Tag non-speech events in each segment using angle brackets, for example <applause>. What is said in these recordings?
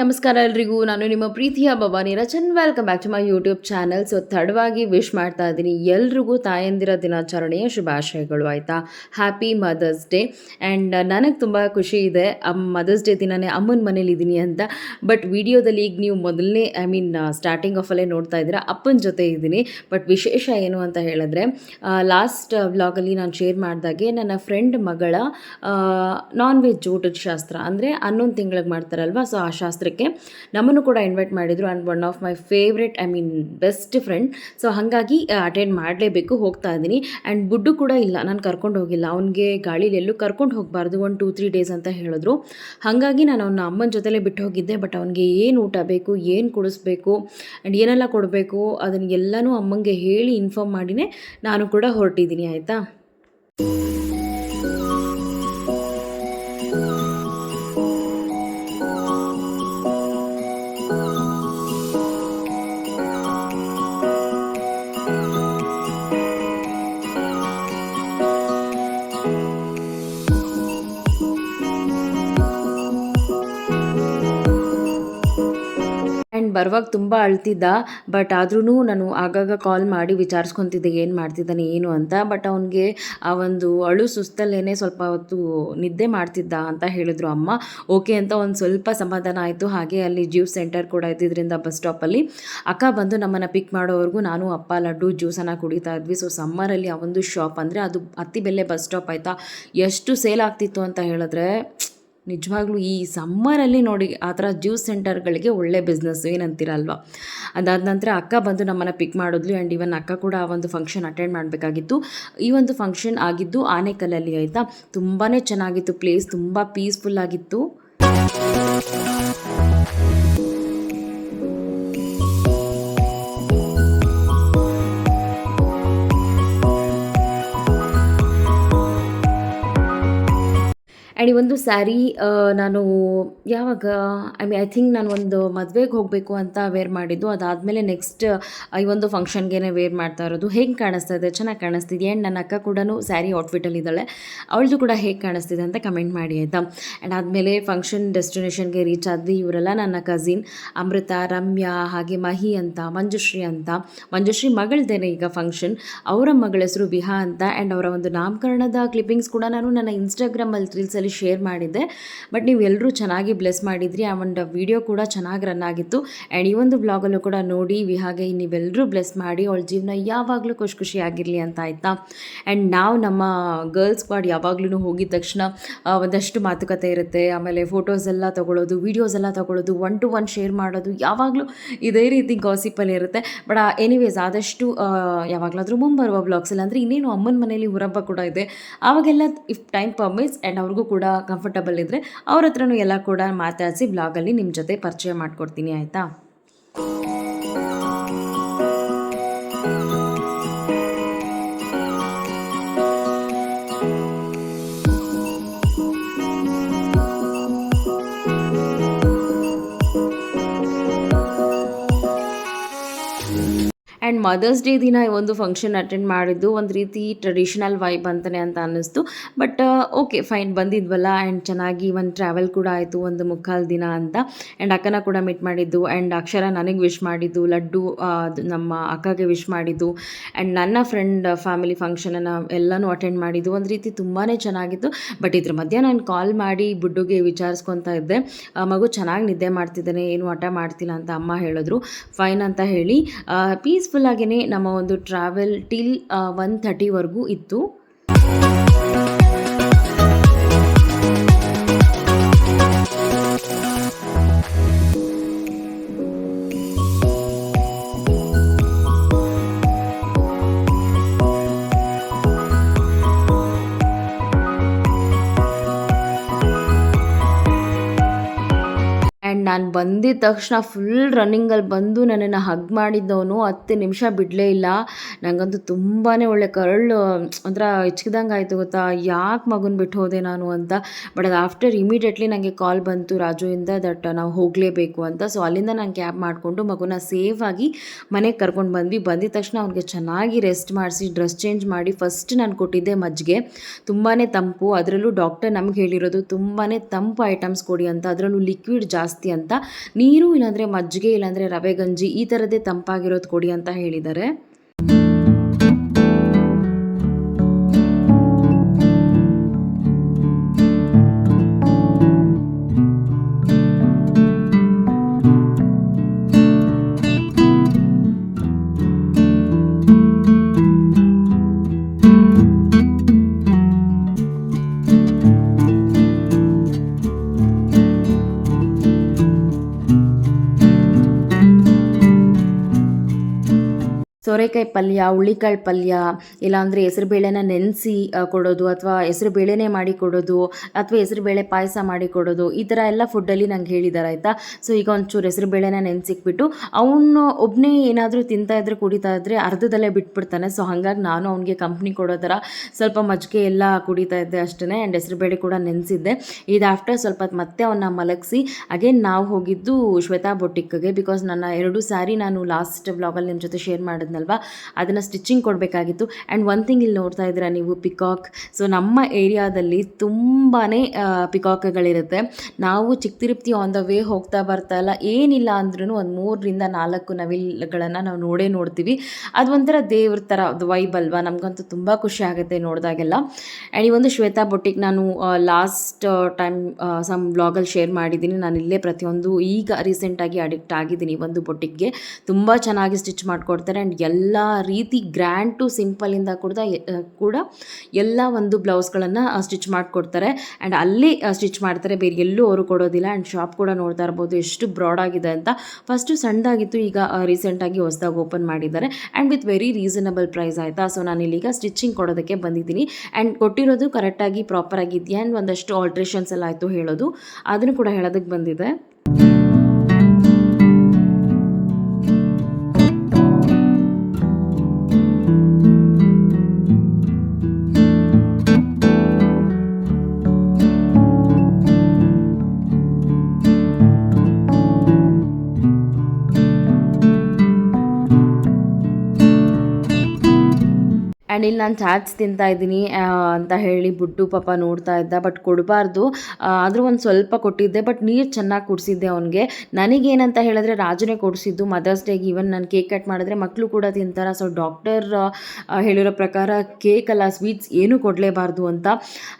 ನಮಸ್ಕಾರ ಎಲ್ರಿಗೂ. ನಾನು ನಿಮ್ಮ ಪ್ರೀತಿಯ Bhavani Rachan. Welcome back to my YouTube channel so ತಡವಾಗಿ ವಿಶ್ ಮಾಡ್ತಾ ಇದ್ದೀನಿ. ಎಲ್ರಿಗೂ ತಾಯಂದಿರ ದಿನಾಚರಣೆಯ ಶುಭಾಶಯಗಳು, ಆಯಿತಾ? ಹ್ಯಾಪಿ ಮದರ್ಸ್ ಡೇ ಆ್ಯಂಡ್ ನನಗೆ ತುಂಬ ಖುಷಿ ಇದೆ. ಮದರ್ಸ್ ಡೇ ದಿನನೇ ಅಮ್ಮನ ಮನೇಲಿ ಇದ್ದೀನಿ ಅಂತ. ಬಟ್ ವಿಡಿಯೋದಲ್ಲಿ ಈಗ ನೀವು ಮೊದಲನೇ ಐ ಮೀನ್ ಸ್ಟಾರ್ಟಿಂಗ್ ಆಫಲ್ಲೇ ನೋಡ್ತಾ ಇದ್ದೀರಾ. ಅಪ್ಪನ ಜೊತೆ ಇದ್ದೀನಿ ಬಟ್ ವಿಶೇಷ ಏನು ಅಂತ ಹೇಳಿದ್ರೆ ಲಾಸ್ಟ್ ವ್ಲಾಗಲ್ಲಿ ನಾನು ಶೇರ್ ಮಾಡಿದಾಗೆ ನನ್ನ ಫ್ರೆಂಡ್ ಮಗಳ ನಾನ್ ವೆಜ್ ಊಟದ ಶಾಸ್ತ್ರ. ಅಂದರೆ ಹನ್ನೊಂದು ತಿಂಗಳಿಗೆ ಮಾಡ್ತಾರಲ್ವ? ಸೊ ಆ ಶಾಸ್ತ್ರಕ್ಕೆ ನಮ್ಮನ್ನು ಕೂಡ ಇನ್ವೈಟ್ ಮಾಡಿದರು and one of my favourite I mean best friend so ಹಾಗಾಗಿ ಅಟೆಂಡ್ ಮಾಡಲೇಬೇಕು, ಹೋಗ್ತಾ ಇದ್ದೀನಿ. ಆ್ಯಂಡ್ ಬುಡ್ಡು ಕೂಡ ಇಲ್ಲ, ನಾನು ಕರ್ಕೊಂಡು ಹೋಗಿಲ್ಲ. ಅವನಿಗೆ ಗಾಳಿಲಿ ಕರ್ಕೊಂಡು ಹೋಗಬಾರ್ದು ಒನ್ ಟೂ ತ್ರೀ ಡೇಸ್ ಅಂತ ಹೇಳಿದ್ರು. ಹಾಗಾಗಿ ನಾನು ಅವನ ಅಮ್ಮನ ಜೊತೆಲೇ ಬಿಟ್ಟು ಹೋಗಿದ್ದೆ ಬಟ್ ಅವನಿಗೆ ಏನು ಊಟ ಬೇಕು, ಏನು ಕುಡಿಸ್ಬೇಕು ಆ್ಯಂಡ್ ಏನೆಲ್ಲ ಕೊಡಬೇಕು, ಅದನ್ನೆಲ್ಲನೂ ಅಮ್ಮಂಗೆ ಹೇಳಿ ಇನ್ಫಾರ್ಮ್ ಮಾಡಿನೇ ನಾನು ಕೂಡ ಹೊರಟಿದ್ದೀನಿ, ಆಯಿತಾ? ಬರುವಾಗ ತುಂಬ ಅಳ್ತಿದ್ದ ಬಟ್ ಆದ್ರೂ ನಾನು ಆಗಾಗ ಕಾಲ್ ಮಾಡಿ ವಿಚಾರಿಸ್ಕೊತಿದ್ದೆ, ಏನು ಮಾಡ್ತಿದ್ದಾನೆ, ಏನು ಅಂತ. ಬಟ್ ಅವನಿಗೆ ಆ ಒಂದು ಅಳು ಸುಸ್ತಲ್ಲೇ ಸ್ವಲ್ಪ ಹೊತ್ತು ನಿದ್ದೆ ಮಾಡ್ತಿದ್ದ ಅಂತ ಹೇಳಿದ್ರು ಅಮ್ಮ. ಓಕೆ ಅಂತ ಒಂದು ಸ್ವಲ್ಪ ಸಮಾಧಾನ ಆಯಿತು. ಹಾಗೆ ಅಲ್ಲಿ ಜ್ಯೂಸ್ ಸೆಂಟರ್ ಕೂಡ ಇದ್ದಿದ್ದರಿಂದ ಬಸ್ ಸ್ಟಾಪಲ್ಲಿ ಅಕ್ಕ ಬಂದು ನಮ್ಮನ್ನು ಪಿಕ್ ಮಾಡೋವರೆಗೂ ನಾನು, ಅಪ್ಪ, ಲಡ್ಡು ಜ್ಯೂಸನ್ನು ಕುಡಿತಾ ಇದ್ವಿ. ಸೊ ಸಮ್ಮರಲ್ಲಿ ಆ ಒಂದು ಶಾಪ್ ಅಂದರೆ ಅದು ಅತ್ತಿಬೆಲೆ ಬಸ್ ಸ್ಟಾಪ್ ಆಯಿತಾ? ಎಷ್ಟು ಸೇಲ್ ಆಗ್ತಿತ್ತು ಅಂತ ಹೇಳಿದ್ರೆ ನಿಜವಾಗ್ಲೂ ಈ ಸಮ್ಮರಲ್ಲಿ ನೋಡಿ ಆ ಥರ ಜ್ಯೂಸ್ ಸೆಂಟರ್ಗಳಿಗೆ ಒಳ್ಳೆ ಬಿಸ್ನೆಸ್ ಏನಂತೀರಲ್ವ? ಅದಾದ ನಂತರ ಅಕ್ಕ ಬಂದು ನಮ್ಮನ್ನು ಪಿಕ್ ಮಾಡಿದ್ಲು ಆ್ಯಂಡ್ ಇವನ್ ಅಕ್ಕ ಕೂಡ ಆ ಒಂದು ಫಂಕ್ಷನ್ ಅಟೆಂಡ್ ಮಾಡಬೇಕಾಗಿತ್ತು. ಈ ಒಂದು ಫಂಕ್ಷನ್ ಆಗಿದ್ದು ಆನೆಕಲ್ಲಲ್ಲಿ, ಆಯಿತಾ? ತುಂಬಾ ಚೆನ್ನಾಗಿತ್ತು ಪ್ಲೇಸ್ ತುಂಬ ಪೀಸ್ಫುಲ್ ಆಗಿತ್ತು. ಆ್ಯಂಡ್ ಈ ಒಂದು ಸ್ಯಾರಿ ನಾನು ಯಾವಾಗ, ಐ ಮೀನ್, ಐ ಥಿಂಕ್ ನಾನು ಒಂದು ಮದುವೆಗೆ ಹೋಗಬೇಕು ಅಂತ ವೇರ್ ಮಾಡಿದ್ದು. ಅದಾದಮೇಲೆ ನೆಕ್ಸ್ಟ್ ಈ ಒಂದು ಫಂಕ್ಷನ್ಗೆ ವೇರ್ ಮಾಡ್ತಾ ಇರೋದು. ಹೇಗೆ ಕಾಣಿಸ್ತಾ ಇದೆ? ಚೆನ್ನಾಗಿ ಕಾಣಿಸ್ತಿದೆ ಆ್ಯಂಡ್ ನನ್ನ ಅಕ್ಕ ಕೂಡ ಸ್ಯಾರಿ ಔಟ್ಫಿಟಲ್ಲಿ ಇದ್ದಾಳೆ. ಅವಳದು ಕೂಡ ಹೇಗೆ ಕಾಣಿಸ್ತಿದೆ ಅಂತ ಕಮೆಂಟ್ ಮಾಡಿ, ಆಯಿತಾ? ಆ್ಯಂಡ್ ಆದಮೇಲೆ ಫಂಕ್ಷನ್ ಡೆಸ್ಟಿನೇಷನ್ಗೆ ರೀಚ್ ಆದ್ವಿ ಇವರೆಲ್ಲ, ನನ್ನ ಕಸಿನ್ ಅಮೃತ, ರಮ್ಯಾ, ಹಾಗೆ ಮಹಿ ಅಂತ, ಮಂಜುಶ್ರೀ ಅಂತ. ಮಂಜುಶ್ರೀ ಮಗಳದೇನೆ ಈಗ ಫಂಕ್ಷನ್. ಅವರ ಮಗಳ ಹೆಸರು ವಿಹಾ ಅಂತ. ಆ್ಯಂಡ್ ಅವರ ಒಂದು ನಾಮಕರಣದ ಕ್ಲಿಪ್ಪಿಂಗ್ಸ್ ಕೂಡ ನಾನು ನನ್ನ ಇನ್ಸ್ಟಾಗ್ರಾಮಲ್ಲಿ ರೀಲ್ಸಲ್ಲಿ ಶೇರ್ ಮಾಡಿದ್ದೆ. ಬಟ್ ನೀವು ಎಲ್ಲರೂ ಚೆನ್ನಾಗಿ ಬ್ಲೆಸ್ ಮಾಡಿದ್ರಿ. ಆ ಒಂದು ವಿಡಿಯೋ ಕೂಡ ಚೆನ್ನಾಗಿ ರನ್ ಆಗಿತ್ತು. ಆ್ಯಂಡ್ ಈ ಒಂದು ಬ್ಲಾಗಲ್ಲೂ ಕೂಡ ನೋಡಿ, ವಿಹಾಗೆ ನೀವೆಲ್ಲರೂ ಬ್ಲೆಸ್ ಮಾಡಿ, ಅವಳ ಜೀವನ ಯಾವಾಗಲೂ ಖುಷಿ ಖುಷಿಯಾಗಿರಲಿ ಅಂತ ಆಯಿತಾ? ಆ್ಯಂಡ್ ನಾವು ನಮ್ಮ ಗರ್ಲ್ಸ್ ಸ್ಕ್ವಾಡ್ ಯಾವಾಗ್ಲೂ ಹೋಗಿದ ತಕ್ಷಣ ಒಂದಷ್ಟು ಮಾತುಕತೆ ಇರುತ್ತೆ. ಆಮೇಲೆ ಫೋಟೋಸ್ ಎಲ್ಲ ತೊಗೊಳ್ಳೋದು ವೀಡಿಯೋಸ್ ಎಲ್ಲ ತೊಗೊಳ್ಳೋದು ಒನ್ ಟು ಒನ್ ಶೇರ್ ಮಾಡೋದು ಯಾವಾಗಲೂ ಇದೇ ರೀತಿ ಗಾಸಿಪಲ್ಲಿ ಇರುತ್ತೆ. ಬಟ್ ಎನಿವೇಸ್ ಆದಷ್ಟು ಯಾವಾಗಲಾದರೂ ಮುಂಬರುವ ಬ್ಲಾಗ್ಸಲ್ಲಿ ಅಂದರೆ ಇನ್ನೇನು ಅಮ್ಮನ ಮನೇಲಿ ಹುರಬ್ಬ ಕೂಡ ಇದೆ. ಆವಾಗೆಲ್ಲ ಇಫ್ ಟೈಮ್ ಪರ್ಮಿಟ್ಸ್ ಆ್ಯಂಡ್ ಅವ್ರಿಗೂ ಕೂಡ ಕಂಫರ್ಟಬಲ್ ಇದ್ದರೆ ಅವ್ರ ಹತ್ರನೂ ಎಲ್ಲ ಕೂಡ ಮಾತಾಡಿಸಿ ಬ್ಲಾಗಲ್ಲಿ ನಿಮ್ಮ ಜೊತೆ ಪರಿಚಯ ಮಾಡಿಕೊಡ್ತೀನಿ ಆಯಿತಾ? ಆ್ಯಂಡ್ ಮದರ್ಸ್ ಡೇ ದಿನ ಈ ಒಂದು ಫಂಕ್ಷನ್ ಅಟೆಂಡ್ ಮಾಡಿದ್ದು, ಒಂದು ರೀತಿ ಟ್ರೆಡಿಷನಲ್ ವೈಬ್ ಅಂತಲೇ ಅಂತ ಅನ್ನಿಸ್ತು. ಬಟ್ ಓಕೆ ಫೈನ್ ಬಂದಿದ್ವಲ್ಲ ಆ್ಯಂಡ್ ಚೆನ್ನಾಗಿ ಒಂದು ಟ್ರಾವೆಲ್ ಕೂಡ ಆಯಿತು ಒಂದು ಮುಕ್ಕಾಲು ದಿನ ಅಂತ. ಆ್ಯಂಡ್ ಅಕ್ಕನ ಕೂಡ ಮೀಟ್ ಮಾಡಿದ್ದು ಆ್ಯಂಡ್ ಅಕ್ಷರ ನನಗೆ ವಿಶ್ ಮಾಡಿದ್ದು, ಲಡ್ಡು ನಮ್ಮ ಅಕ್ಕಗೆ ವಿಶ್ ಮಾಡಿದ್ದು. ಆ್ಯಂಡ್ ನನ್ನ ಫ್ರೆಂಡ್ ಫ್ಯಾಮಿಲಿ ಫಂಕ್ಷನನ್ನು ಎಲ್ಲನೂ ಅಟೆಂಡ್ ಮಾಡಿದ್ದು. ಒಂದು ರೀತಿ ತುಂಬಾ ಚೆನ್ನಾಗಿತ್ತು. ಬಟ್ ಇದ್ರ ಮಧ್ಯ ನಾನು ಕಾಲ್ ಮಾಡಿ ಬುಡ್ಡುಗೆ ವಿಚಾರಿಸ್ಕೊತಾ ಇದ್ದೆ. ಮಗು ಚೆನ್ನಾಗಿ ನಿದ್ದೆ ಮಾಡ್ತಿದ್ದಾನೆ, ಏನು ಹಠ ಮಾಡ್ತಿಲ್ಲ ಅಂತ ಅಮ್ಮ ಹೇಳಿದ್ರು. ಫೈನ್ ಅಂತ ಹೇಳಿ ಪೀಸ್ಫುಲ್ ಆಗೇ ನಮ್ಮ ಒಂದು ಟ್ರಾವೆಲ್ ಟಿಲ್ ಒನ್ ಥರ್ಟಿವರೆಗೂ ಇತ್ತು. ಬಂದಿದ ತಕ್ಷಣ ಫುಲ್ ರನ್ನಿಂಗಲ್ಲಿ ಬಂದು ನನ್ನನ್ನು ಹಗ್ ಮಾಡಿದ್ದವನು ಹತ್ತು ನಿಮಿಷ ಬಿಡಲೇ ಇಲ್ಲ. ನನಗಂತೂ ತುಂಬಾ ಒಳ್ಳೆ ಕರಳು, ಒಂಥರ ಹಿಚ್ಕಿದಂಗೆ ಆಯಿತು ಗೊತ್ತಾ? ಯಾಕೆ ಮಗುನ ಬಿಟ್ಟು ಹೋದೆ ನಾನು ಅಂತ? ಬಟ್ ಅದು ಆಫ್ಟರ್ ಇಮಿಡಿಯೇಟ್ಲಿ ನನಗೆ ಕಾಲ್ ಬಂತು ರಾಜುವಿಂದ ದಟ್ ನಾವು ಹೋಗಲೇಬೇಕು ಅಂತ. ಸೊ ಅಲ್ಲಿಂದ ನಾನು ಕ್ಯಾಬ್ ಮಾಡಿಕೊಂಡು ಮಗುನ ಸೇಫಾಗಿ ಮನೆಗೆ ಕರ್ಕೊಂಡು ಬಂದ್ವಿ. ಬಂದಿದ ತಕ್ಷಣ ಅವ್ನಿಗೆ ಚೆನ್ನಾಗಿ ರೆಸ್ಟ್ ಮಾಡಿಸಿ ಡ್ರೆಸ್ ಚೇಂಜ್ ಮಾಡಿ ಫಸ್ಟ್ ನಾನು ಕೊಟ್ಟಿದ್ದೆ ಮಜ್ಜಿಗೆ. ತುಂಬಾ ತಂಪು. ಅದರಲ್ಲೂ ಡಾಕ್ಟರ್ ನಮ್ಗೆ ಹೇಳಿರೋದು ತುಂಬಾ ತಂಪು ಐಟಮ್ಸ್ ಕೊಡಿ ಅಂತ. ಅದರಲ್ಲೂ ಲಿಕ್ವಿಡ್ ಜಾಸ್ತಿ ಅಂತ. ನೀರು ಇಲ್ಲಾಂದರೆ ಮಜ್ಜಿಗೆ ಇಲ್ಲಾಂದರೆ ರವೆ ಗಂಜಿ ಈ ಥರದ್ದೇ ತಂಪಾಗಿರೋದು ಕೊಡಿ ಅಂತ ಹೇಳಿದ್ದಾರೆ. ಸೋರೆಕಾಯಿ ಪಲ್ಯ ಹುಳ್ಳಿಕಾಳು ಪಲ್ಯ, ಇಲ್ಲಾಂದರೆ ಹೆಸರುಬೇಳೆನ ನೆನೆಸಿ ಕೊಡೋದು ಅಥವಾ ಹೆಸರುಬೇಳೆನೇ ಮಾಡಿ ಕೊಡೋದು ಅಥವಾ ಹೆಸರುಬೇಳೆ ಪಾಯಸ ಮಾಡಿ ಕೊಡೋದು ಈ ಥರ ಎಲ್ಲ ಫುಡ್ಡಲ್ಲಿ ನಂಗೆ ಹೇಳಿದ್ದಾರೆ ಆಯಿತಾ? ಸೊ ಈಗ ಒಂಚೂರು ಹೆಸರುಬೇಳೆನ ನೆನೆಸಿಕ್ಬಿಟ್ಟು ಅವನು ಒಬ್ಬನೇ ಏನಾದರೂ ತಿಂತಾ ಇದ್ರೆ, ಕುಡಿತಾ ಇದ್ದರೆ ಅರ್ಧದಲ್ಲೇ ಬಿಟ್ಬಿಡ್ತಾನೆ. ಸೊ ಹಾಗಾಗಿ ನಾನು ಅವನಿಗೆ ಕಂಪ್ನಿ ಕೊಡೋ ಥರ ಸ್ವಲ್ಪ ಮಜ್ಜಿಗೆ ಎಲ್ಲ ಕುಡಿತಾ ಇದ್ದೆ ಅಷ್ಟೇ ಆ್ಯಂಡ್ ಹೆಸರುಬೇಳೆ ಕೂಡ ನೆನೆಸಿದ್ದೆ. ಇದು ಆಫ್ಟರ್ ಸ್ವಲ್ಪ ಮತ್ತೆ ಅವನ್ನ ಮಲಗಿಸಿ ಅಗೇನ್ ನಾವು ಹೋಗಿದ್ದು ಶ್ವೇತಾ ಬೊಟ್ಟಿಕ್ಗೆ ಬಿಕಾಸ್ ನನ್ನ ಎರಡು ಸ್ಯಾರಿ ನಾನು ಲಾಸ್ಟ್ ಬ್ಲಾಗಲ್ಲಿ ನಿಮ್ಮ ಜೊತೆ ಶೇರ್ ಮಾಡಿದ್ನಲ್ವಾ? ಅದನ್ನು ಸ್ಟಿಚಿಂಗ್ ಕೊಡಬೇಕಾಗಿತ್ತು. ಆ್ಯಂಡ್ ಒನ್ ಥಿಂಗ್ ಇಲ್ಲಿ ನೋಡ್ತಾ ಇದ್ದೀರಾ ನೀವು ಪಿಕಾಕ್ ಸೊ ನಮ್ಮ ಏರಿಯಾದಲ್ಲಿ ತುಂಬಾ ಪಿಕಾಕ್ಗಳಿರುತ್ತೆ ನಾವು ಚಿಕ್ಕ ತಿರುಪ್ತಿ ಆನ್ ದ ವೇ ಹೋಗ್ತಾ ಬರ್ತಾ ಇಲ್ಲ. ಏನಿಲ್ಲ ಅಂದ್ರೂ ಒಂದು ಮೂರರಿಂದ ನಾಲ್ಕು ನವಿಲುಗಳನ್ನು ನಾವು ನೋಡೇ ನೋಡ್ತೀವಿ. ಅದು ಒಂಥರ ದೇವ್ರ ಥರ ವೈಬ್ ಅಲ್ವಾ? ನಮಗಂತೂ ತುಂಬ ಖುಷಿ ಆಗುತ್ತೆ ನೋಡಿದಾಗೆಲ್ಲ. ಆ್ಯಂಡ್ ಈ ಒಂದು ಶ್ವೇತಾ ಬೊಟ್ಟಿಗೆ ನಾನು ಲಾಸ್ಟ್ ಟೈಮ್ ಸಮ್ ಬ್ಲಾಗಲ್ಲಿ ಶೇರ್ ಮಾಡಿದ್ದೀನಿ. ನಾನು ಇಲ್ಲೇ ಪ್ರತಿಯೊಂದು ಈಗ ರೀಸೆಂಟಾಗಿ ಅಡಿಕ್ಟ್ ಆಗಿದ್ದೀನಿ ಈ ಒಂದು ಬೊಟ್ಟಿಗೆ ತುಂಬ ಚೆನ್ನಾಗಿ ಸ್ಟಿಚ್ ಮಾಡಿಕೊಡ್ತಾರೆ. ಆ್ಯಂಡ್ ಎಲ್ಲ ರೀತಿ ಗ್ರ್ಯಾಂಡ್ ಟು ಸಿಂಪಲಿಂದ ಕೂಡ ಕೂಡ ಎಲ್ಲ ಒಂದು ಬ್ಲೌಸ್ಗಳನ್ನು ಸ್ಟಿಚ್ ಮಾಡಿಕೊಡ್ತಾರೆ. ಆ್ಯಂಡ್ ಅಲ್ಲಿ ಸ್ಟಿಚ್ ಮಾಡ್ತಾರೆ. ಬೇರೆ ಎಲ್ಲೂ ಅವರು ಕೊಡೋದಿಲ್ಲ. ಆ್ಯಂಡ್ ಶಾಪ್ ಕೂಡ ನೋಡ್ತಾ ಇರ್ಬೋದು. ಎಷ್ಟು ಬ್ರಾಡ್ ಆಗಿದೆ ಅಂತ. ಫಸ್ಟು ಸಣ್ಣದಾಗಿತ್ತು. ಈಗ ರೀಸೆಂಟಾಗಿ ಹೊಸದಾಗಿ ಓಪನ್ ಮಾಡಿದ್ದಾರೆ. And with very reasonable price ಆಯಿತಾ. ಸೊ ನಾನು ಇಲ್ಲಿಗ ಸ್ಟಿಚಿಂಗ್ ಕೊಡೋದಕ್ಕೆ ಬಂದಿದ್ದೀನಿ. ಆ್ಯಂಡ್ ಕೊಟ್ಟಿರೋದು ಕರೆಕ್ಟಾಗಿ ಪ್ರಾಪರ್ ಆಗಿದೆಯಾ? ಆ್ಯಂಡ್ ಒಂದಷ್ಟು ಆಲ್ಟ್ರೇಷನ್ಸ್ ಎಲ್ಲ ಆಯಿತು ಹೇಳೋದು. ಅದನ್ನು ಕೂಡ ಹೇಳೋದಕ್ಕೆ ಬಂದಿದೆ. ಆ್ಯಂಡ್ ಇಲ್ಲಿ ನಾನು ಚಾಟ್ಸ್ ತಿಂತಾ ಇದ್ದೀನಿ ಅಂತ ಹೇಳಿ ಬುಡ್ಡು ಪಾಪ ನೋಡ್ತಾ ಇದ್ದ ಬಟ್ ಕೊಡಬಾರ್ದು. ಆದರೂ ಒಂದು ಸ್ವಲ್ಪ ಕೊಟ್ಟಿದ್ದೆ ಬಟ್ ನೀರು ಚೆನ್ನಾಗಿ ಕುಡಿಸಿದ್ದೆ ಅವನಿಗೆ. ನನಗೇನಂತ ಹೇಳಿದ್ರೆ ರಾಜನೇ ಕೊಡಿಸಿದ್ದು ಮದರ್ಸ್ ಡೇಗೆ ಈವನ್ ನಾನು ಕೇಕ್ ಕಟ್ ಮಾಡಿದ್ರೆ ಮಕ್ಕಳು ಕೂಡ ತಿಂತಾರೆ ಸೊ ಡಾಕ್ಟರ್ ಹೇಳಿರೋ ಪ್ರಕಾರ ಕೇಕ್ ಅಲ್ಲ ಸ್ವೀಟ್ಸ್ ಏನೂ ಕೊಡಲೇಬಾರ್ದು ಅಂತ.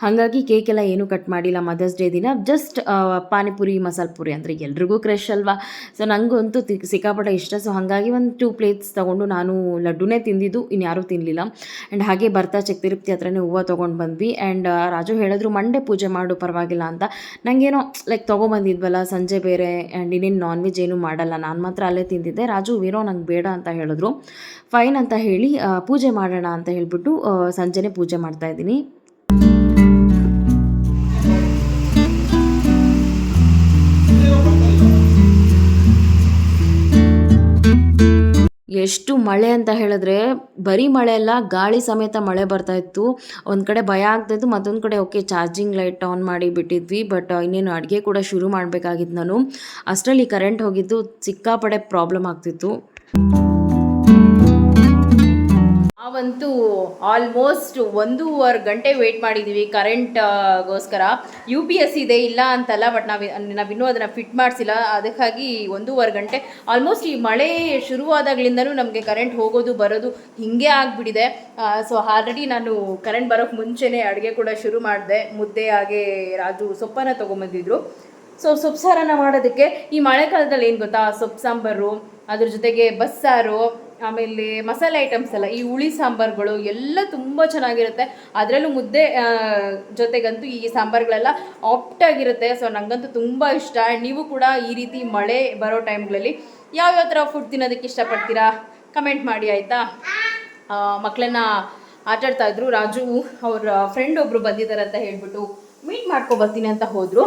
ಹಾಗಾಗಿ ಕೇಕ್ ಎಲ್ಲ ಏನೂ ಕಟ್ ಮಾಡಿಲ್ಲ ಮದರ್ಸ್ ಡೇ ದಿನ. ಜಸ್ಟ್ ಪಾನಿಪುರಿ, ಮಸಾಲ ಪುರಿ ಅಂದರೆ ಎಲ್ರಿಗೂ ಕ್ರಶ್ ಅಲ್ವಾ? ಸೊ ನನಗಂತೂ ಸಿಕ್ಕಾಪಟ್ಟೆ ಇಷ್ಟ. ಸೊ ಹಾಗಾಗಿ ಒಂದು ಟೂ ಪ್ಲೇಟ್ಸ್ ತೊಗೊಂಡು ನಾನು ಲಡ್ಡುನೇ ತಿಂದಿದ್ದು, ಇನ್ಯಾರೂ ತಿನ್ನಲಿಲ್ಲ ಆ್ಯಂಡ್ ಹಾಗೆ ಬರ್ತಾ ಚಿಕ್ಕ ತಿರುಪ್ತಿ ಹತ್ರನೇ ಹೂವು ತೊಗೊಂಡು ಬಂದ್ವಿ. ಆ್ಯಂಡ್ ರಾಜು ಹೇಳಿದ್ರು, ಮಂಡೆ ಪೂಜೆ ಮಾಡು, ಪರವಾಗಿಲ್ಲ ಅಂತ. ನನಗೇನೋ ಲೈಕ್ ತೊಗೊಂಬಂದಿದ್ವಲ್ಲ, ಸಂಜೆ ಬೇರೆ ಆ್ಯಂಡ್ ಇನ್ನೇನು ನಾನ್ ವೆಜ್ ಏನೂ ಮಾಡಲ್ಲ. ನಾನು ಮಾತ್ರ ಅಲ್ಲೇ ತಿಂದಿದ್ದೆ. ರಾಜು ವೀರೋ ನಂಗೆ ಬೇಡ ಅಂತ ಹೇಳಿದ್ರು. ಫೈನ್ ಅಂತ ಹೇಳಿ ಪೂಜೆ ಮಾಡೋಣ ಅಂತ ಹೇಳಿಬಿಟ್ಟು ಸಂಜೆನೇ ಪೂಜೆ ಮಾಡ್ತಾ ಎಷ್ಟು ಮಳೆ ಅಂತ ಹೇಳಿದ್ರೆ ಬರೀ ಮಳೆ ಅಲ್ಲ, ಗಾಳಿ ಸಮೇತ ಮಳೆ ಬರ್ತಾ ಇತ್ತು. ಒಂದು ಕಡೆ ಭಯ ಆಗ್ತಾಯಿತ್ತು ಮತ್ತೊಂದು ಕಡೆ ಓಕೆ ಚಾರ್ಜಿಂಗ್ ಲೈಟ್ ಆನ್ ಮಾಡಿ ಬಿಟ್ಟಿದ್ವಿ, ಬಟ್ ಇನ್ನೇನು ಅಡುಗೆ ಕೂಡ ಶುರು ಮಾಡಬೇಕಾಗಿತ್ತು ನಾನು. ಅಷ್ಟರಲ್ಲಿ ಕರೆಂಟ್ ಹೋಗಿದ್ದು ಸಿಕ್ಕಾಪಡೆ ಪ್ರಾಬ್ಲಮ್ ಆಗ್ತಿತ್ತು. ನಾವಂತೂ ಆಲ್ಮೋಸ್ಟ್ ಒಂದೂವರೆ ಗಂಟೆ ವೇಟ್ ಮಾಡಿದ್ದೀವಿ ಕರೆಂಟ್ಗೋಸ್ಕರ ಯು ಪಿ ಎಸ್ ಇದೆ, ಇಲ್ಲ ಅಂತಲ್ಲ ಬಟ್ ನಾವು ನಾವಿನ್ನೂ ಅದನ್ನು ಫಿಟ್ ಮಾಡಿಸಿಲ್ಲ. ಅದಕ್ಕಾಗಿ ಒಂದೂವರೆ ಗಂಟೆ. ಆಲ್ಮೋಸ್ಟ್ ಈ ಮಳೆ ಶುರುವಾದಾಗಲಿಂದನೂ ನಮಗೆ ಕರೆಂಟ್ ಹೋಗೋದು, ಬರೋದು ಹೀಗೆ ಆಗಿಬಿಟ್ಟಿದೆ. ಸೊ ಆಲ್ರೆಡಿ ನಾನು ಕರೆಂಟ್ ಬರೋಕ್ಕೆ ಮುಂಚೆನೇ ಅಡುಗೆ ಕೂಡ ಶುರು ಮಾಡಿದೆ. ಮುದ್ದೆ ಹಾಗೆ ರಾಜು ಸೊಪ್ಪನ್ನು ತೊಗೊಂಬಂದಿದ್ರು. ಸೊ ಸೊಪ್ಪು ಸಾರನ್ನ ಮಾಡೋದಕ್ಕೆ ಈ ಮಳೆಗಾಲದಲ್ಲಿ ಏನು ಗೊತ್ತಾ? ಸೊಪ್ಪು ಸಾಂಬಾರು, ಅದ್ರ ಜೊತೆಗೆ ಬಸ್ಸಾರು ಆಮೇಲೆ ಮಸಾಲೆ ಐಟಮ್ಸ್ ಎಲ್ಲ, ಈ ಹುಳಿ ಸಾಂಬಾರುಗಳು ಎಲ್ಲ ತುಂಬ ಚೆನ್ನಾಗಿರುತ್ತೆ. ಅದರಲ್ಲೂ ಮುದ್ದೆ ಜೊತೆಗಂತೂ ಈ ಸಾಂಬಾರುಗಳೆಲ್ಲ ಆಪ್ಟಾಗಿರುತ್ತೆ ಸೊ ನನಗಂತೂ ತುಂಬ ಇಷ್ಟ. ನೀವು ಕೂಡ ಈ ರೀತಿ ಮಳೆ ಬರೋ ಟೈಮ್ಗಳಲ್ಲಿ ಯಾವ್ಯಾವ ಥರ ಫುಡ್ ತಿನ್ನೋದಕ್ಕೆ ಇಷ್ಟಪಡ್ತೀರಾ? ಕಮೆಂಟ್ ಮಾಡಿ, ಆಯಿತಾ? ಮಕ್ಕಳನ್ನ ಆಟಾಡ್ತಾ ಇದ್ರು ರಾಜು, ಅವ್ರ ಫ್ರೆಂಡ್ ಒಬ್ಬರು ಬಂದಿದ್ದಾರೆ ಅಂತ ಹೇಳ್ಬಿಟ್ಟು ಮೀಟ್ ಮಾಡ್ಕೊ ಬರ್ತೀನಿ ಅಂತ ಹೋದರು.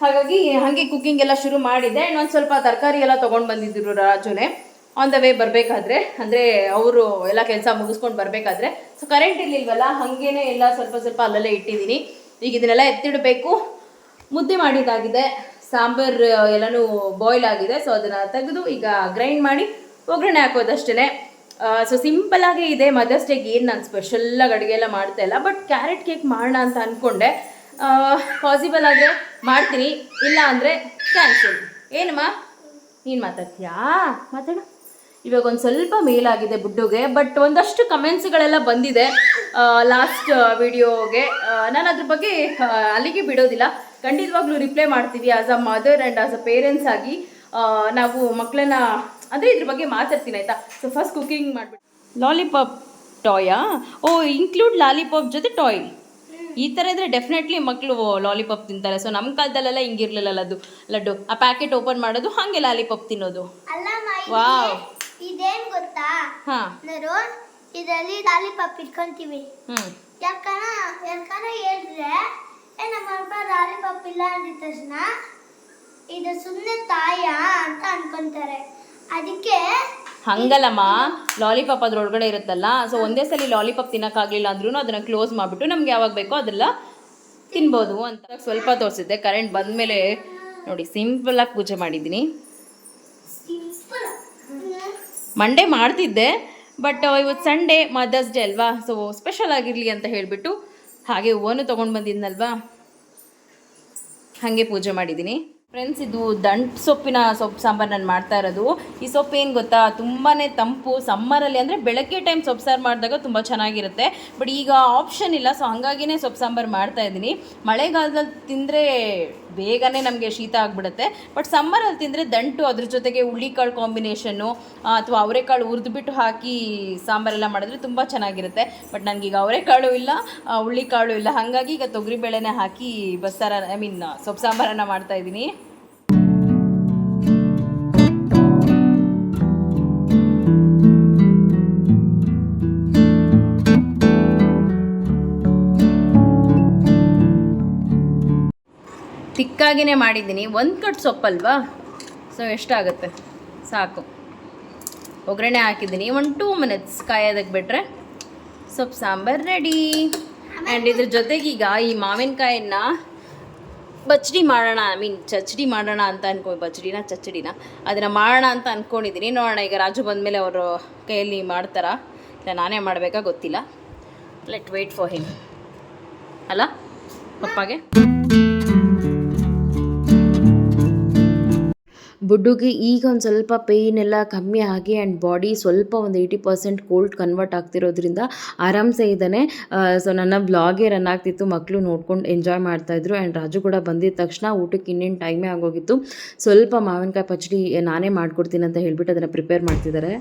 ಹಾಗಾಗಿ, ಹಾಗೆ ಕುಕ್ಕಿಂಗ್ ಎಲ್ಲ ಶುರು ಮಾಡಿದ್ದೆ. ಇನ್ನೊಂದು ಸ್ವಲ್ಪ ತರಕಾರಿ ಎಲ್ಲ ತೊಗೊಂಡು ಬಂದಿದ್ದರು ರಾಜುನೇ. ಆನ್ ದ ವೇ ಬರಬೇಕಾದ್ರೆ, ಅಂದರೆ ಅವರು ಎಲ್ಲ ಕೆಲಸ ಮುಗಿಸ್ಕೊಂಡು ಬರಬೇಕಾದ್ರೆ ಸೊ ಕರೆಂಟ್ ಇರಲಿಲ್ವಲ್ಲ, ಹಾಗೇನೆ ಎಲ್ಲ ಸ್ವಲ್ಪ ಸ್ವಲ್ಪ ಅಲ್ಲಲ್ಲೇ ಇಟ್ಟಿದ್ದೀನಿ ಈಗ ಇದನ್ನೆಲ್ಲ ಎತ್ತಿಡಬೇಕು. ಮುದ್ದೆ ಮಾಡಿದ್ದಾಗಿದೆ. ಸಾಂಬಾರ್ ಎಲ್ಲನೂ ಬಾಯ್ಲ್ ಆಗಿದೆ. ಸೊ ಅದನ್ನು ತೆಗೆದು ಈಗ ಗ್ರೈಂಡ್ ಮಾಡಿ ಒಗ್ಗರಣೆ ಹಾಕೋದಷ್ಟೇ ಸೊ ಸಿಂಪಲಾಗೇ ಇದೆ. ಮದರ್ಸ್ ಡೇಗೆ ಏನು ನಾನು ಸ್ಪೆಷಲ್ಲಾಗಿ ಅಡುಗೆ ಎಲ್ಲ ಮಾಡ್ತಾ ಇಲ್ಲ. ಬಟ್ ಕ್ಯಾರೆಟ್ ಕೇಕ್ ಮಾಡೋಣ ಅಂತ ಅಂದ್ಕೊಂಡೆ ಪಾಸಿಬಲ್ ಆದರೆ ಮಾಡ್ತೀನಿ. ಇಲ್ಲ ಅಂದರೆ ಕ್ಯಾನ್ಸಲ್ ಏನಮ್ಮ? ನೀನು ಮಾತಾಡ್ತೀಯಾ? ಮಾತಾಡು. ಇವಾಗ ಒಂದು ಸ್ವಲ್ಪ ಮೇಲಾಗಿದೆ ಬುಡ್ಡುಗೆ ಬಟ್ ಒಂದಷ್ಟು ಕಮೆಂಟ್ಸ್ಗಳೆಲ್ಲ ಬಂದಿದೆ ಲಾಸ್ಟ್ ವಿಡಿಯೋಗೆ ನಾನು ಅದ್ರ ಬಗ್ಗೆ ಅಲ್ಲಿಗೆ ಬಿಡೋದಿಲ್ಲ. ಖಂಡಿತವಾಗ್ಲೂ ರಿಪ್ಲೈ ಮಾಡ್ತೀವಿ as a mother and as a parents ಆಗಿ. ನಾವು ಮಕ್ಕಳನ್ನ ಅಂದರೆ ಇದ್ರ ಬಗ್ಗೆ ಮಾತಾಡ್ತೀನಿ ಆಯಿತಾ? ಸೊ ಫಸ್ಟ್ ಕುಕ್ಕಿಂಗ್ ಮಾಡಿಬಿಟ್ಟು ಲಾಲಿಪಾಪ್ ಟಾಯಾ ಓ ಇನ್ಕ್ಲೂಡ್ ಲಾಲಿಪಾಪ್ ಜೊತೆ ಟಾಯ್ ಈ ಥರ ಇದ್ರೆ ಡೆಫಿನೆಟ್ಲಿ ಮಕ್ಕಳು ಲಾಲಿಪಾಪ್ ತಿಂತಾರೆ. ಸೊ ನಮ್ಮ ಕಾಲದಲ್ಲೆಲ್ಲ ಹಿಂಗಿರ್ಲಿಲ್ಲ ಅದು ಲಡ್ಡು. ಆ ಪ್ಯಾಕೆಟ್ ಓಪನ್ ಮಾಡೋದು ಹಾಗೆ ಲಾಲಿಪಾಪ್ ತಿನ್ನೋದು. ವಾವ್ ಇದೇನ್ ಗೊತ್ತಾ? ಹಾಂ. ನಾವು ಇದರಲ್ಲಿ ಲಾಲಿಪಾಪ್ ಇಟ್ಕೊಂತೀವಿ. ಯಾಕನ ಯಾಕನ ಹೇಳಿದ್ರೆ ಏ ನಮ್ಮ ಅಪ್ಪ ಲಾಲಿಪಾಪ್ ಇಲ್ಲ ಅಂದಿದ ತಕ್ಷಣ ಇದು ಸುಮ್ಮನೆ ತಾಯ ಅಂತ ಅನ್ಕೊಂತಾರೆ. ಅದಕ್ಕೆ ಹಂಗಲ್ಲಮ್ಮ ಲಾಲಿಪಾಪ್ ಅದ್ರೊಳಗಡೆ ಇರುತ್ತಲ್ಲ ಸೊ ಒಂದೇ ಸಲ ಲಾಲಿಪಾಪ್ ತಿನ್ನೋಕ್ಕಾಗಲಿಲ್ಲ ಅಂದ್ರೂ ಅದನ್ನು ಕ್ಲೋಸ್ ಮಾಡಿಬಿಟ್ಟು ನಮ್ಗೆ ಯಾವಾಗ ಬೇಕೋ ಅದೆಲ್ಲ ತಿನ್ಬೋದು ಅಂತ. ಸ್ವಲ್ಪ ತೋರಿಸಿದ್ದೆ ಕರೆಂಟ್ ಬಂದಮೇಲೆ ನೋಡಿ ಸಿಂಪಲಾಗಿ ಪೂಜೆ ಮಾಡಿದ್ದೀನಿ. ಸಿಂಪಲ್ ಮಂಡೇ ಮಾಡ್ತಿದ್ದೆ ಬಟ್ ಇವತ್ತು ಸಂಡೇ ಮದರ್ಸ್ ಡೇ ಅಲ್ವಾ? ಸೊ ಸ್ಪೆಷಲ್ ಆಗಿರಲಿ ಅಂತ ಹೇಳಿಬಿಟ್ಟು ಹಾಗೆ ಹೂವನ್ನು ತೊಗೊಂಡು ಬಂದಿದ್ನಲ್ವಾ? ಹಾಗೆ ಪೂಜೆ ಮಾಡಿದ್ದೀನಿ ಫ್ರೆಂಡ್ಸ್ ಇದು ದಂಟ್ ಸೊಪ್ಪಿನ ಸೊಪ್ಪು ಸಾಂಬಾರು ನಾನು ಮಾಡ್ತಾ ಇರೋದು. ಈ ಸೊಪ್ಪು ಏನು ಗೊತ್ತಾ? ತುಂಬಾ ತಂಪು ಸಮ್ಮರಲ್ಲಿ ಅಂದರೆ ಬೆಳಗ್ಗೆ ಟೈಮ್ ಸೊಪ್ಪು ಸಾರು ಮಾಡಿದಾಗ ತುಂಬ ಚೆನ್ನಾಗಿರುತ್ತೆ. ಬಟ್ ಈಗ ಆಪ್ಷನ್ ಇಲ್ಲ ಸೊ ಹಾಗಾಗಿನೇ ಸೊಪ್ಪು ಸಾಂಬಾರು ಮಾಡ್ತಾ ಇದ್ದೀನಿ. ಮಳೆಗಾಲದಲ್ಲಿ ತಿಂದರೆ ಬೇಗನೆ ನಮಗೆ ಶೀತ ಆಗಿಬಿಡುತ್ತೆ. ಬಟ್ ಸಮ್ಮರಲ್ಲಿ ತಿಂದರೆ ದಂಟು, ಅದ್ರ ಜೊತೆಗೆ ಹುಳ್ಳಿಕಾಳು ಕಾಂಬಿನೇಷನ್ನು ಅಥವಾ ಅವರೆಕಾಳು ಹುರಿದ್ಬಿಟ್ಟು ಹಾಕಿ ಸಾಂಬಾರೆಲ್ಲ ಮಾಡಿದ್ರೆ ತುಂಬ ಚೆನ್ನಾಗಿರುತ್ತೆ. ಬಟ್ ನನಗೀಗ ಅವರೆಕಾಳು ಇಲ್ಲ ಹುಳಿಕಾಳು ಇಲ್ಲ. ಹಾಗಾಗಿ ಈಗ ತೊಗರಿಬೇಳೆನೇ ಹಾಕಿ ಬಸ್ಸಾರ ಐ ಮೀನ್ ಸೊಪ್ಪು ಸಾಂಬಾರನ್ನು ಮಾಡ್ತಾ ತಿಕ್ಕಾಗಿನೇ ಮಾಡಿದ್ದೀನಿ. ಒಂದು ಕಟ್ ಸೊಪ್ಪಲ್ವಾ? ಸೊ ಎಷ್ಟಾಗುತ್ತೆ? ಸಾಕು. ಒಗ್ಗರಣೆ ಹಾಕಿದ್ದೀನಿ. ಒಂದು ಟೂ ಮಿನಿಟ್ಸ್ ಕಾಯೋದಕ್ಕೆ ಬಿಟ್ಟರೆ ಸೊಪ್ಪು, ಸಾಂಬಾರು ರೆಡಿ ಆ್ಯಂಡ್ ಇದ್ರ ಜೊತೆಗೀಗ ಈ ಮಾವಿನಕಾಯನ್ನ ಬಚ್ಚಡಿ ಮಾಡೋಣ. ಐ ಮೀನ್ ಚಚ್ಚಡಿ ಮಾಡೋಣ ಅಂತ ಅನ್ಕೊ ಬಚ್ಚಡಿನ ಚಚ್ಚಡಿನ ಅದನ್ನು ಮಾಡೋಣ ಅಂತ ಅಂದ್ಕೊಂಡಿದ್ದೀನಿ ನೋಡೋಣ, ಈಗ ರಾಜು ಬಂದಮೇಲೆ ಅವರು ಕೈಯಲ್ಲಿ ಮಾಡ್ತಾರಾ? ಇಲ್ಲ, ನಾನೇ ಮಾಡಬೇಕಾ ಗೊತ್ತಿಲ್ಲ. ಲೆಟ್ ವೆಯ್ಟ್ ಫಾರ್ ಹಿಮ್ ಅಲ್ಲ, ಪಪ್ಪಾಗೆ? ಬುಡ್ಡುಗೆ ಈಗ ಒಂದು ಸ್ವಲ್ಪ ಪೇಯ್ನ್ ಎಲ್ಲ ಕಮ್ಮಿ ಆಗಿ ಆ್ಯಂಡ್ ಬಾಡಿ ಸ್ವಲ್ಪ ಒಂದು ಏಯ್ಟಿ ಪರ್ಸೆಂಟ್ ಕೋಲ್ಡ್ ಕನ್ವರ್ಟ್ ಆಗ್ತಿರೋದ್ರಿಂದ ಆರಾಮ್ಸೆ ಇದ್ದಾನೆ. ಸೊ ನನ್ನ ಬ್ಲಾಗೇ ರನ್ ಆಗ್ತಿತ್ತು ಮಕ್ಕಳು ನೋಡ್ಕೊಂಡು ಎಂಜಾಯ್ ಮಾಡ್ತಾಯಿದ್ರು ಆ್ಯಂಡ್ ರಾಜು ಕೂಡ ಬಂದಿದ್ದ ತಕ್ಷಣ ಊಟಕ್ಕೆ ಇನ್ನೇನು ಟೈಮೇ ಆಗೋಗಿತ್ತು. ಸ್ವಲ್ಪ ಮಾವಿನಕಾಯಿ ಪಚಡಿ ನಾನೇ ಮಾಡ್ಕೊಡ್ತೀನಿ ಅಂತ ಹೇಳಿಬಿಟ್ಟು ಅದನ್ನು ಪ್ರಿಪೇರ್ ಮಾಡ್ತಿದ್ದಾರೆ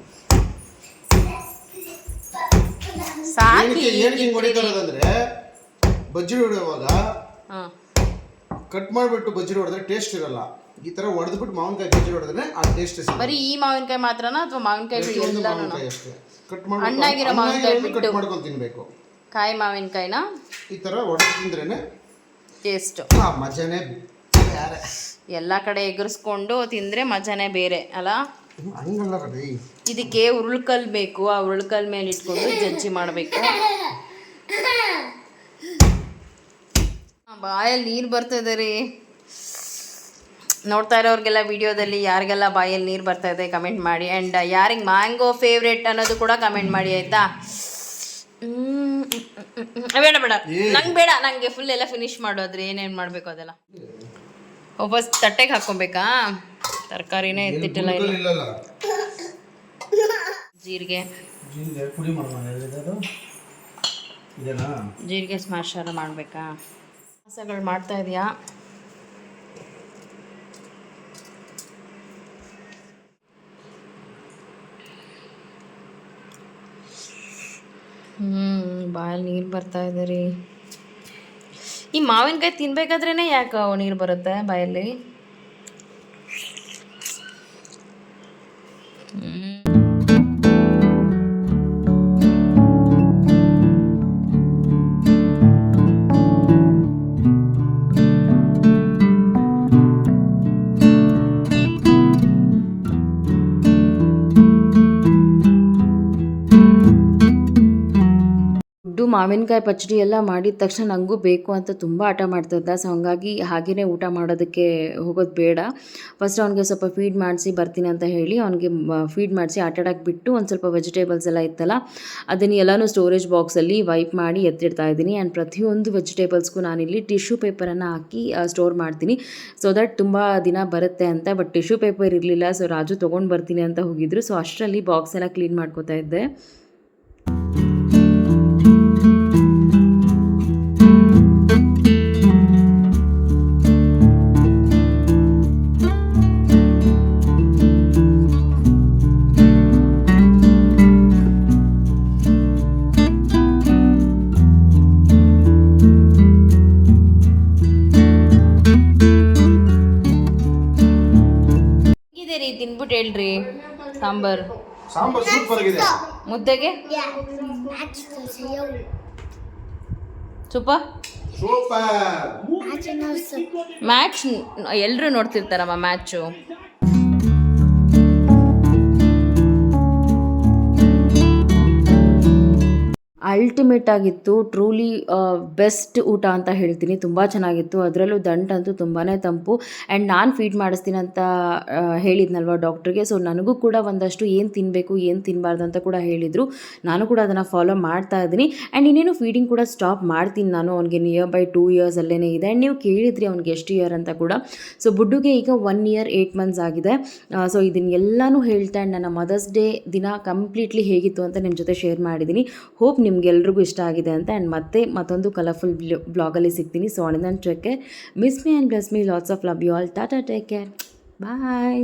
ಬಜ್ಜಿ ಹೊಡೆಯುವಾಗ ಹಾಂ. ಕಟ್ ಮಾಡಿಬಿಟ್ಟು ಬಜ್ಜಿ ಹೊಡೆದ್ರೆ ಟೇಸ್ಟ್ ಇರಲ್ಲ. ಈ ತರ ಹೊಡೆದ್ಬಿಟ್ಟು ಮಾವಿನಕಾಯಿ ಕೆಜಿ ಹೊಡೆದ್ರೆ ಆ ಟೇಸ್ಟ್ ಬರೀ ಈ ಮಾವಿನಕಾಯಿ ಮಾತ್ರನಾ ಅಥವಾ ಮಾವಿನಕಾಯಿ ಒಂದು ಎಲ್ಲನೂ ಮಾವಿನಕಾಯಿ ಅಷ್ಟೇ. ಕಟ್ ಹಣ್ಣಾಗಿರೋ ಮಾವಿನಕಾಯಿ ಮಾಡಿ ಬಿಟ್ಟು. ಮಾಡ್ಕೊಂಡು ತಿನ್ಬೇಕು. ಕಾಯಿ ಮಾವಿನಕಾಯಿನ? ಈ ತರ ಹೊಡೆದು ತಿಂದ್ರೇನೆ ಟೇಸ್ಟ್ ಆ ಮಜಾನೇ ಬೇರೆ. ಎಲ್ಲ ಕಡೆ ಎಗರಿಸ್ಕೊಂಡು ತಿಂದರೆ ಮಜಾನೇ ಬೇರೆ ಅಲ್ಲ? ಹಂಗಲ್ಲ ರೀ ಇದಕ್ಕೆ ಉರುಳ್ಕಲ್ ಬೇಕು. ಆ ಉರುಳ್ಕಲ್ ಮೇಲೆ ಇಟ್ಕೊಂಡು ಜಜ್ಜಿ ಮಾಡಬೇಕು. <coughs> ಬಾಯಲ್ಲಿ ನೀರು ಬರ್ತದೆ ರೀ. ನೋಡ್ತಾ ಇರೋರಿಗೆಲ್ಲ ವಿಡಿಯೋದಲ್ಲಿ ಯಾರಿಗೆಲ್ಲ ಬಾಯಲ್ಲಿ ನೀರು ಬರ್ತಾ ಇದೆ ಕಮೆಂಟ್ ಮಾಡಿ. ಆ್ಯಂಡ್ ಯಾರಿಗೆ ಮ್ಯಾಂಗೋ ಫೇವ್ರೇಟ್ ಅನ್ನೋದು ಕೂಡ ಕಮೆಂಟ್ ಮಾಡಿ ಆಯಿತಾ? ಬೇಡ ಬೇಡ. ನಂಗೆ ಬೇಡ. ನನಗೆ ಫುಲ್ ಎಲ್ಲ ಫಿನಿಶ್ ಮಾಡೋದ್ರೆ ಏನೇನು ಮಾಡಬೇಕು ಅದೆಲ್ಲ? ವಾಪಸ್ ತಟ್ಟೆಗೆ ಹಾಕ್ಕೊಬೇಕಾ? ತರಕಾರಿನೇ ಎತ್ತಿಟ್ಟಿಲ್ಲ ಇಲ್ಲ. ಜೀರಿಗೆ. ಜೀರಿಗೆ ಪುಡಿ ಎಲ್ಲ ಮಾಡಬೇಕಾ? ಕೆಲಸಗಳು ಮಾಡ್ತಾ ಇದೆಯಾ? ಹ್ಞೂ ಬಾಯಲ್ಲಿ ನೀರು ಬರ್ತಾ ಇದೆ ರೀ. ಈ ಮಾವಿನಕಾಯಿ ತಿನ್ಬೇಕಾದ್ರೇ ಯಾಕೆ ನೀರು ಬರುತ್ತೆ ಬಾಯಲ್ಲಿ? ಗುಡ್ಡು ಮಾವಿನಕಾಯಿ ಪಚ್ಚಡಿ ಎಲ್ಲ ಮಾಡಿದ ತಕ್ಷಣ ನನಗೂ ಬೇಕು ಅಂತ ತುಂಬ ಆಟ ಮಾಡ್ತಾ ಇದ್ದ. ಸೊ ಹಂಗಾಗಿ ಹಾಗೇ ಊಟ ಮಾಡೋದಕ್ಕೆ ಹೋಗೋದು ಬೇಡ. ಫಸ್ಟ್ ಅವನಿಗೆ ಸ್ವಲ್ಪ ಫೀಡ್ ಮಾಡಿಸಿ ಬರ್ತೀನಿ ಅಂತ ಹೇಳಿ ಅವನಿಗೆ ಫೀಡ್ ಮಾಡಿಸಿ ಆಟಾಡಕ್ಕೆ ಬಿಟ್ಟು ಒಂದು ಸ್ವಲ್ಪ ವೆಜಿಟೇಬಲ್ಸ್ ಎಲ್ಲ ಇತ್ತಲ್ಲ, ಅದನ್ನು ಎಲ್ಲನೂ ಸ್ಟೋರೇಜ್ ಬಾಕ್ಸಲ್ಲಿ ವೈಪ್ ಮಾಡಿ ಎತ್ತಿಡ್ತಾ ಇದ್ದೀನಿ. ಆ್ಯಂಡ್ ಪ್ರತಿಯೊಂದು ವೆಜಿಟೇಬಲ್ಸ್ಗೂ ನಾನಿಲ್ಲಿ ಟಿಶ್ಯೂ ಪೇಪರನ್ನು ಹಾಕಿ ಸ್ಟೋರ್ ಮಾಡ್ತೀನಿ. ಸೊ ದಟ್ ತುಂಬ ದಿನ ಬರುತ್ತೆ ಅಂತ ಬಟ್ ಟಿಶ್ಯೂ ಪೇಪರ್ ಇರಲಿಲ್ಲ. ಸೊ ರಾಜು ತೊಗೊಂಡು ಬರ್ತೀನಿ ಅಂತ ಹೋಗಿದ್ರು. ಸೊ ಅಷ್ಟರಲ್ಲಿ ಬಾಕ್ಸ್ ಎಲ್ಲ ಕ್ಲೀನ್ ಮಾಡ್ಕೋತಾ ಇದ್ದೆ. ಹೇಗಿದೆ ರೀ ತಿನ್ಬಿಟ್ಟು ಹೇಳ್ರಿ. ಸಾಂಬಾರು. ಸಾಂಬಾರ್ ಸೂಪರ್ ಆಗಿದೆ. ಮುದ್ದೆಗೆ? ಸೂಪ? ಸೂಪರ್ ಮ್ಯಾಚ್ ಎಲ್ಲರೂ ನೋಡ್ತಿರ್ತಾರಮ್ಮ ಮ್ಯಾಚು ಅಲ್ಟಿಮೇಟ್ ಆಗಿತ್ತು ಟ್ರೂಲಿ ಬೆಸ್ಟ್ ಊಟ ಅಂತ ಹೇಳ್ತೀನಿ. ತುಂಬ ಚೆನ್ನಾಗಿತ್ತು. ಅದರಲ್ಲೂ ದಂಟಂತೂ ತುಂಬಾ ತಂಪು. ಆ್ಯಂಡ್ ನಾನು ಫೀಡ್ ಮಾಡಿಸ್ತೀನಿ ಅಂತ ಹೇಳಿದ್ನಲ್ವ ಡಾಕ್ಟ್ರಿಗೆ ಸೊ ನನಗೂ ಕೂಡ ಒಂದಷ್ಟು ಏನು ತಿನ್ನಬೇಕು ಏನು ತಿನ್ನಬಾರ್ದು ಅಂತ ಕೂಡ ಹೇಳಿದರು. ನಾನು ಕೂಡ ಅದನ್ನು ಫಾಲೋ ಮಾಡ್ತಾ ಇದ್ದೀನಿ. ಆ್ಯಂಡ್ ಇನ್ನೇನು ಫೀಡಿಂಗ್ ಕೂಡ ಸ್ಟಾಪ್ ಮಾಡ್ತೀನಿ ನಾನು. ಅವ್ನಿಗೆ ನಿಯರ್ ಬೈ ಟೂ ಇಯರ್ಸ್ ಅಲ್ಲೇ ಇದೆ. ಆ್ಯಂಡ್ ನೀವು ಕೇಳಿದ್ರಿ ಅವ್ನಿಗೆ ಎಷ್ಟು ಇಯರ್ ಅಂತ ಕೂಡ. ಸೊ ಬುಡ್ಡುಗೆ ಈಗ ಒನ್ ಇಯರ್ ಏಯ್ಟ್ ಮಂತ್ಸ್ ಆಗಿದೆ. ಸೊ ಇದನ್ನೆಲ್ಲನೂ ಹೇಳ್ತಾ ಆ್ಯಂಡ್ ನನ್ನ ಮದರ್ಸ್ ಡೇ ದಿನ ಕಂಪ್ಲೀಟ್ಲಿ ಹೇಗಿತ್ತು ಅಂತ ನಿಮ್ಮ ಜೊತೆ ಶೇರ್ ಮಾಡಿದ್ದೀನಿ. ಹೋಪ್ ನಿಮ್ಗೆಲ್ರಿಗೂ ಇಷ್ಟ ಆಗಿದೆ ಅಂತ ಆ್ಯಂಡ್ ಮತ್ತೆ ಮತ್ತೊಂದು ಕಲರ್ಫುಲ್ ಬ್ಲಾಗಲ್ಲಿ ಸಿಗ್ತೀನಿ. ಸೊ ಅಣ್ಣ take care miss me and bless me lots of love you all tata take care bye